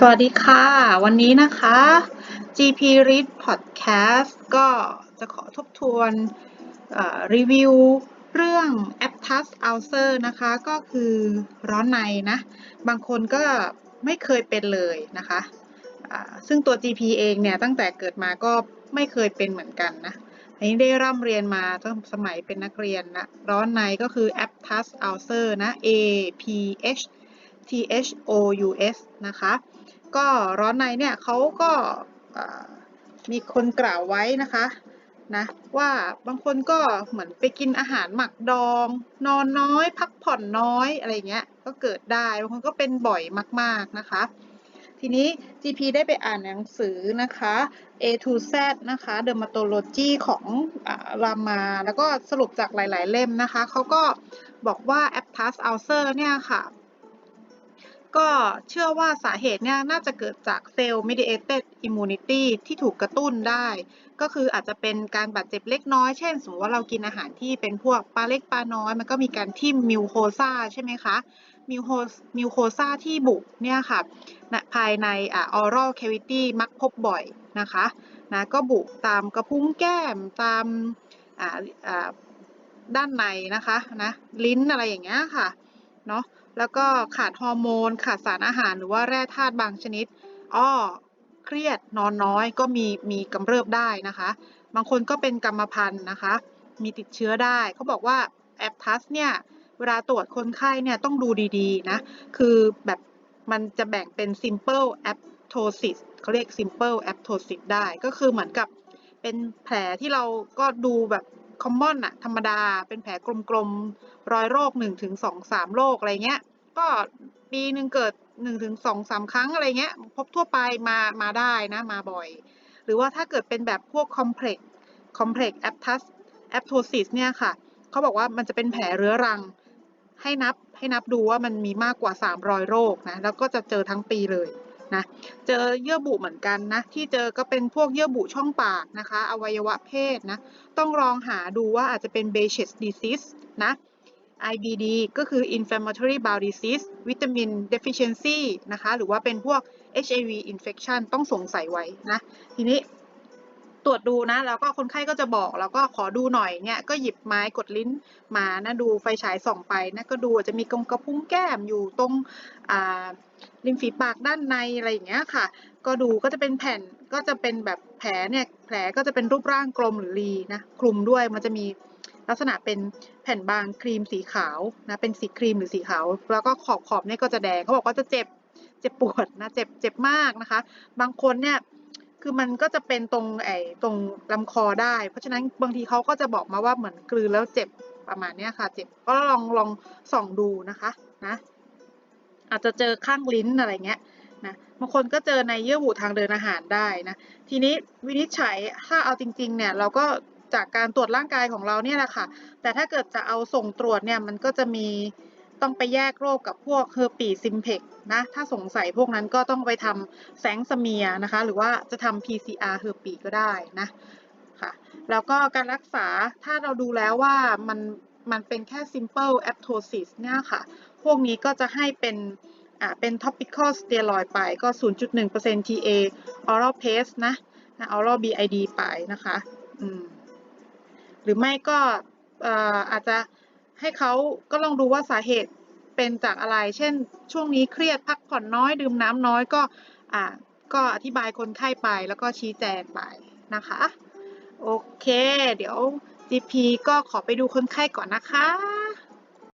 สวัสดีค่ะ วันนี้นะคะ GP Read Podcast ก็จะขอทบทวนรีวิวเรื่อง Aptus Ulcer นะคะ ก็คือร้อนในนะ บางคนก็ไม่เคยเป็นเลยนะคะะซึ่งตัว GP เองเนี่ย ตั้งแต่เกิดมาก็ไม่เคยเป็นเหมือนกันนะอันนี้ได้ร่ำเรียนมาตั้งสมัยเป็นนักเรียนนะร้อนในก็คือ Aptus Ulcer นะ A P H T H O U S นะคะ ก็ร้อนในเนี่ยเขาก็มีคนกล่าวไว้นะคะนะว่าบางคนก็เหมือนไปกินอาหารหมักดอง นอนน้อย พักผ่อนน้อยอะไรเงี้ยก็เกิดได้บางคนก็เป็นบ่อยมากๆนะคะ ทีนี้ GP ได้ไปอ่านหนังสือนะคะ A to Z นะคะ Dermatology ของรามา แล้วก็สรุปจากหลาย ๆ เล่มนะคะเขาก็บอกว่า Aptus ulcer เนี่ยค่ะ ก็เชื่อว่าสาเหตุเนี่ยน่าจะเกิดจากเซลล์ mediated immunity ที่ถูกกระตุ้นได้ ก็คืออาจจะเป็นการบาดเจ็บเล็กน้อย เช่น สมมติว่าเรากินอาหารที่เป็นพวกปลาเล็กปลาน้อย มันก็มีการทิ่มมิวโคซาใช่ไหมคะมิวโคมิวโคซาที่บุกเนี่ยค่ะภายในอ่า oral cavity มักพบบ่อยนะคะนะก็บุกตามกระพุ้งแก้มตามอ่าอ่าด้านในนะคะนะลิ้นอะไรอย่างเงี้ยค่ะ เนาะแล้วก็ขาดฮอร์โมน ขาดสารอาหารหรือว่าแร่ธาตุบางชนิดอ้อเครียดนอนน้อยก็มีมีกำเริบได้นะคะ บางคนก็เป็นกรรมพันธุ์นะคะ มีติดเชื้อได้เขาบอกว่าแอปทัสเนี่ยเวลาตรวจคนไข้เนี่ยต้องดูดีๆนะคือแบบมันจะแบ่งเป็น simple aptosis เขาเรียก simple aptosis ได้ก็คือเหมือนกับเป็นแผลที่เราก็ดูแบบ คอมมอนอะธรรมดา เป็นแผลกลมๆ รอยโรค1ถึง2 3โรคอะไรเงี้ย ก็ปีหนึ่งเกิด1ถึง2 3ครั้งอะไรเงี้ย พบทั่วไปมา มาได้นะ มาบ่อย หรือว่าถ้าเกิดเป็นแบบพวก complex complex aptus aptosis เนี่ยค่ะ เขาบอกว่ามันจะเป็นแผลเรื้อรัง ให้นับ ให้นับดูว่ามันมีมากกว่า 300 โรคนะ แล้วก็จะเจอทั้งปีเลย นะเจอเยื่อบุเหมือนกันนะที่เจอก็เป็นพวกเยื่อบุช่องปากนะคะอวัยวะเพศนะต้องลองหาดูว่าอาจจะเป็น Behçet disease นะ IBD ก็คือ inflammatory bowel disease วิตามิน deficiency นะคะ หรือว่าเป็นพวก HIV infection ต้องสงสัยไว้นะ ทีนี้ ตรวจดูนะ แล้วก็คนไข้ก็จะบอกแล้วก็ขอดูหน่อยเนี่ยก็หยิบไม้กดลิ้นมานะดูไฟฉายส่องไปนะก็ดูจะมีกระพุ้งแก้มอยู่ตรงริมฝีปากด้านในอะไรอย่างเงี้ยค่ะ ก็ดูก็จะเป็นแผ่นก็จะเป็นแบบแผลเนี่ยแผลก็จะเป็นรูปร่างกลมหรือรีนะคลุมด้วยมันจะมีลักษณะเป็นแผ่นบางครีมสีขาวนะเป็นสีครีมหรือสีขาว แล้วก็ขอบขอบเนี่ยก็จะแดงเขาบอกว่าจะเจ็บเจ็บปวดนะเจ็บเจ็บมากนะคะ บางคนเนี่ย คือมันก็จะเป็นตรงไอ้ตรงลำคอได้ เพราะฉะนั้นบางทีเขาก็จะบอกมาว่าเหมือนกลืนแล้วเจ็บประมาณนี้ค่ะ เจ็บก็ลองลองส่องดูนะคะนะอาจจะเจอข้างลิ้นอะไรเงี้ยนะบางคนก็เจอในเยื่อบุทางเดินอาหารได้นะทีนี้วินิจฉัยถ้าเอาจริงๆเนี่ยเราก็จากการตรวจร่างกายของเราเนี่ยแหละค่ะแต่ถ้าเกิดจะเอาส่งตรวจเนี่ยมันก็จะมี ต้องไปแยกโรคกับพวกเฮอร์ปีซิมเพกนะ ถ้าสงสัยพวกนั้นก็ต้องไปทำแสงสเมียนะคะ หรือว่าจะทำ PCR เฮอร์ปีก็ได้นะค่ะ แล้วก็การรักษาถ้าเราดูแล้วว่ามันมันเป็นแค่ simple apoptosis เนี่ยค่ะ พวกนี้ก็จะให้เป็นอ่าเป็น topical steroid ไปก็ 0.1% TA oral paste นะ oral BID ไปนะคะ อืม หรือไม่ก็อาจจะ ให้เขาก็ลองดูว่าสาเหตุเป็นจากอะไร เช่น ช่วงนี้เครียดพักผ่อนน้อยดื่มน้ำน้อยก็อ่าก็อธิบายคนไข้ไปแล้วก็ชี้แจงไปนะคะ โอเค เดี๋ยว GP ก็ขอไปดูคนไข้ก่อนนะคะ